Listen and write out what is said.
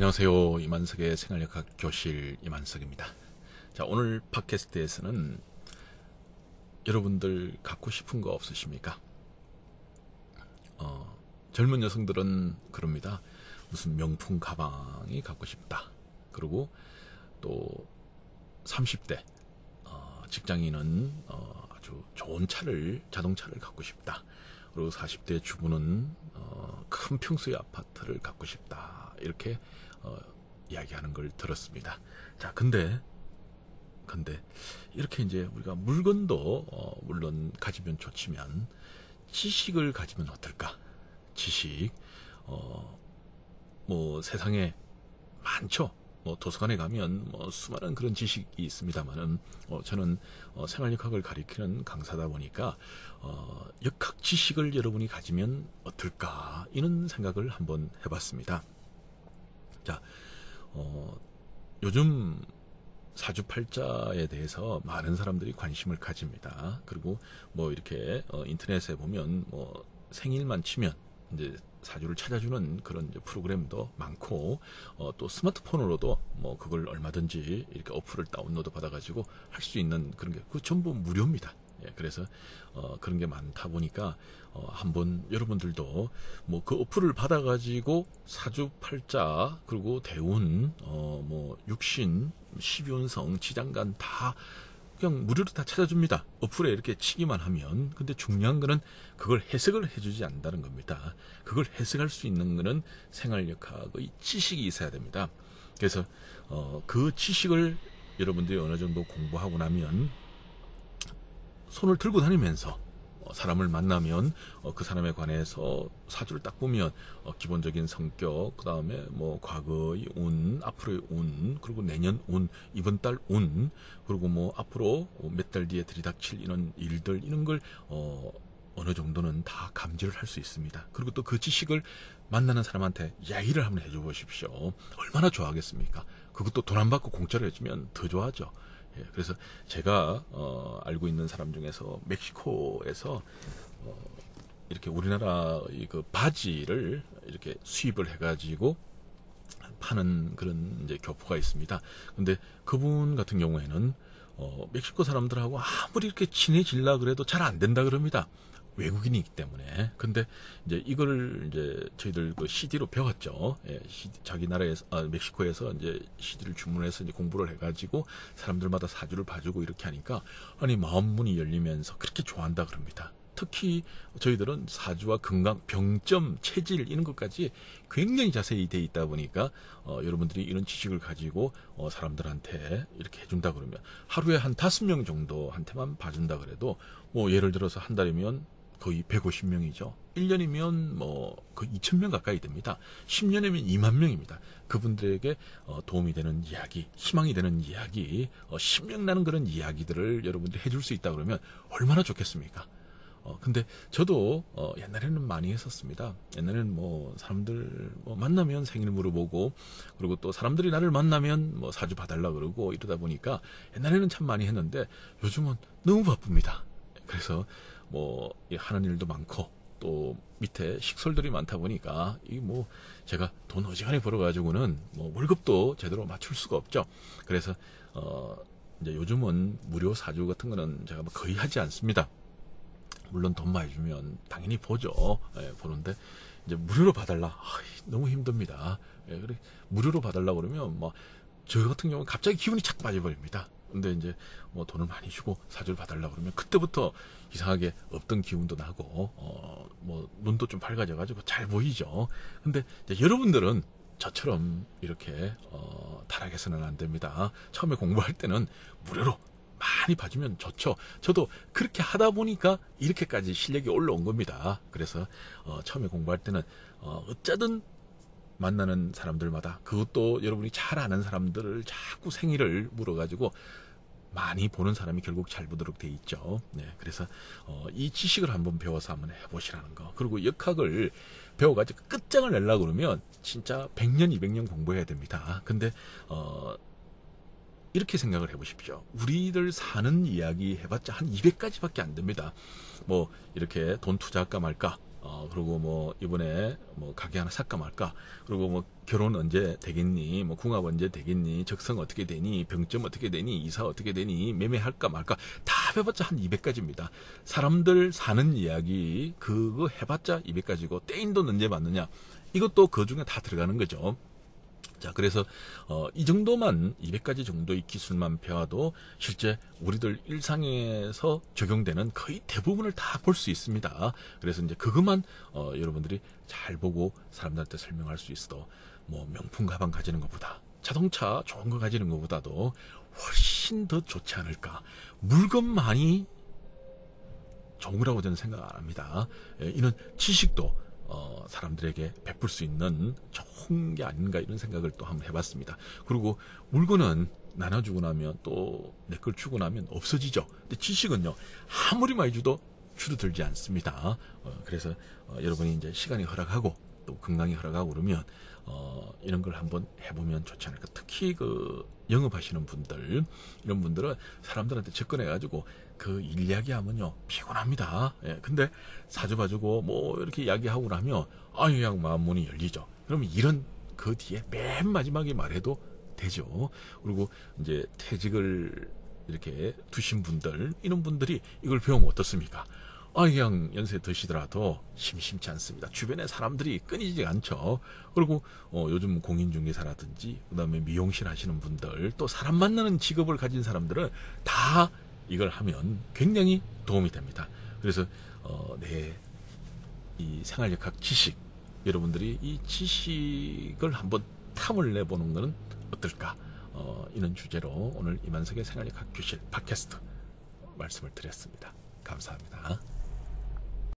안녕하세요. 이만석의 생활역학 교실 이만석입니다. 자, 오늘 팟캐스트에서는 여러분들 갖고 싶은 거 없으십니까? 어, 젊은 여성들은 그럽니다. 무슨 명품 가방이 갖고 싶다. 그리고 또 30대 어, 직장인은 어, 아주 좋은 차를 자동차를 갖고 싶다. 그리고 40대 주부는 어, 큰 평수의 아파트를 갖고 싶다. 이렇게 어, 이야기하는 걸 들었습니다. 자, 근데 근데 이렇게 이제 우리가 물건도 어, 물론 가지면 좋지만 지식을 가지면 어떨까? 지식 어, 뭐 세상에 많죠. 뭐 도서관에 가면 뭐 수많은 그런 지식이 있습니다만은 어, 저는 어, 생활역학을 가리키는 강사다 보니까 어, 역학 지식을 여러분이 가지면 어떨까 이런 생각을 한번 해봤습니다. 자, 어, 요즘 사주팔자에 대해서 많은 사람들이 관심을 가집니다. 그리고 뭐 이렇게 어, 인터넷에 보면 뭐 생일만 치면 이제 사주를 찾아주는 그런 프로그램도 많고 어, 또 스마트폰으로도 뭐 그걸 얼마든지 이렇게 어플을 다운로드 받아가지고 할 수 있는 그런 게 그 전부 무료입니다. 예, 그래서 어, 그런 게 많다 보니까 어, 한번 여러분들도 뭐 그 어플을 받아가지고 사주팔자 그리고 대운 어, 뭐 육신 십윤성 지장간 다 그냥 무료로 다 찾아줍니다. 어플에 이렇게 치기만 하면. 근데 중요한 거는 그걸 해석을 해주지 않는다는 겁니다. 그걸 해석할 수 있는 거는 생활역학의 지식이 있어야 됩니다. 그래서 어, 그 지식을 여러분들이 어느 정도 공부하고 나면 손을 들고 다니면서 어, 사람을 만나면 어, 그 사람에 관해서 사주를 딱 보면 어, 기본적인 성격, 그 다음에 뭐 과거의 운, 앞으로의 운, 그리고 내년 운, 이번 달 운, 그리고 뭐 앞으로 몇 달 뒤에 들이닥칠 이런 일들 이런 걸 어, 어느 정도는 다 감지를 할 수 있습니다. 그리고 또 그 지식을 만나는 사람한테 이야기를 한번 해줘 보십시오. 얼마나 좋아하겠습니까? 그것도 돈 안 받고 공짜로 해주면 더 좋아하죠. 예, 그래서 제가 어, 알고 있는 사람 중에서 멕시코에서 어, 이렇게 우리나라의 그 바지를 이렇게 수입을 해가지고 파는 그런 이제 교포가 있습니다. 근데 그분 같은 경우에는 어, 멕시코 사람들하고 아무리 이렇게 친해질라 그래도 잘 안 된다 그럽니다. 외국인이기 때문에. 근데 이제 이거를 이제 저희들 그 CD로 배웠죠. 예, CD, 자기 나라에서 아, 멕시코에서 이제 CD를 주문해서 이제 공부를 해가지고 사람들마다 사주를 봐주고 이렇게 하니까 아니 마음 문이 열리면서 그렇게 좋아한다 그럽니다. 특히 저희들은 사주와 건강, 병점, 체질 이런 것까지 굉장히 자세히 돼 있다 보니까 어, 여러분들이 이런 지식을 가지고 어, 사람들한테 이렇게 해준다 그러면 하루에 한 다섯 명 정도한테만 봐준다 그래도 뭐 예를 들어서 한 달이면 거의 150명이죠. 1년이면 뭐 거의 2,000명 가까이 됩니다. 10년이면 2만 명입니다. 그분들에게 어, 도움이 되는 이야기, 희망이 되는 이야기, 어, 신명나는 그런 이야기들을 여러분들이 해줄 수 있다 그러면 얼마나 좋겠습니까? 어, 근데 저도 어, 옛날에는 많이 했었습니다. 옛날에는 뭐 사람들 뭐 만나면 생일 물어보고 그리고 또 사람들이 나를 만나면 뭐 사주 봐달라 그러고 이러다 보니까 옛날에는 참 많이 했는데 요즘은 너무 바쁩니다. 그래서 뭐 하는 일도 많고 또 밑에 식솔들이 많다 보니까 이 뭐 제가 돈 어지간히 벌어가지고는 뭐 월급도 제대로 맞출 수가 없죠. 그래서 어 이제 요즘은 무료 사주 같은 거는 제가 뭐 거의 하지 않습니다. 물론 돈 많이 주면 당연히 보죠. 예, 보는데 이제 무료로 봐달라. 아이, 너무 힘듭니다. 예, 그래 무료로 봐달라 그러면 뭐 저 같은 경우는 갑자기 기분이 착 빠져버립니다. 근데 이제 뭐 돈을 많이 주고 사주를 봐달라 그러면 그때부터 이상하게 없던 기운도 나고 어 뭐 눈도 좀 밝아져 가지고 잘 보이죠. 근데 여러분들은 저처럼 이렇게 어 타락해서는 안 됩니다. 처음에 공부할 때는 무료로 많이 봐주면 좋죠. 저도 그렇게 하다 보니까 이렇게까지 실력이 올라온 겁니다. 그래서 어 처음에 공부할 때는 어 어쩌든 만나는 사람들마다 그것도 여러분이 잘 아는 사람들을 자꾸 생일을 물어가지고 많이 보는 사람이 결국 잘 보도록 돼 있죠. 네, 그래서 어, 이 지식을 한번 배워서 한번 해보시라는 거. 그리고 역학을 배워가지고 끝장을 내려 그러면 진짜 100년, 200년 공부해야 됩니다. 근데 어, 이렇게 생각을 해보십시오. 우리들 사는 이야기 해봤자 한 200가지밖에 안 됩니다. 뭐 이렇게 돈 투자할까 말까 어, 그리고 뭐, 이번에 뭐, 가게 하나 살까 말까. 그리고 뭐, 결혼 언제 되겠니? 뭐, 궁합 언제 되겠니? 적성 어떻게 되니? 병점 어떻게 되니? 이사 어떻게 되니? 매매할까 말까. 다 해봤자 한 200가지입니다. 사람들 사는 이야기, 그거 해봤자 200가지고, 떼인 돈 언제 받느냐. 이것도 그 중에 다 들어가는 거죠. 자, 그래서 어, 이 정도만 200가지 정도의 기술만 배워도 실제 우리들 일상에서 적용되는 거의 대부분을 다 볼 수 있습니다. 그래서 이제 그것만 어, 여러분들이 잘 보고 사람들한테 설명할 수 있어도 뭐 명품 가방 가지는 것보다 자동차 좋은 거 가지는 것보다도 훨씬 더 좋지 않을까. 물건만이 좋은 거라고 저는 생각 안 합니다. 예, 이는 지식도 어, 사람들에게 베풀 수 있는 좋은 게 아닌가 이런 생각을 또 한번 해봤습니다. 그리고 물건은 나눠주고 나면 또 내 걸 주고 나면 없어지죠. 근데 지식은요 아무리 많이 줘도 줄어들지 않습니다. 어, 그래서 어, 여러분이 이제 시간이 허락하고 또 건강이 허락하고 그러면 어, 이런 걸 한번 해보면 좋지 않을까. 특히 그 영업하시는 분들 이런 분들은 사람들한테 접근해 가지고 그 일 이야기하면요 피곤합니다. 예, 근데 사주 봐주고 뭐 이렇게 이야기하고 나면 아 그냥 마음 문이 열리죠. 그러면 이런 그 뒤에 맨 마지막에 말해도 되죠. 그리고 이제 퇴직을 이렇게 두신 분들 이런 분들이 이걸 배우면 어떻습니까? 아, 그냥 연세 드시더라도 심심치 않습니다. 주변에 사람들이 끊이지 않죠. 그리고 어, 요즘 공인중개사라든지 그다음에 미용실 하시는 분들 또 사람 만나는 직업을 가진 사람들은 다 이걸 하면 굉장히 도움이 됩니다. 그래서 어, 내 이 생활역학 지식 여러분들이 이 지식을 한번 탐을 내보는 것은 어떨까? 어, 이런 주제로 오늘 이만석의 생활역학 교실 팟캐스트 말씀을 드렸습니다. 감사합니다.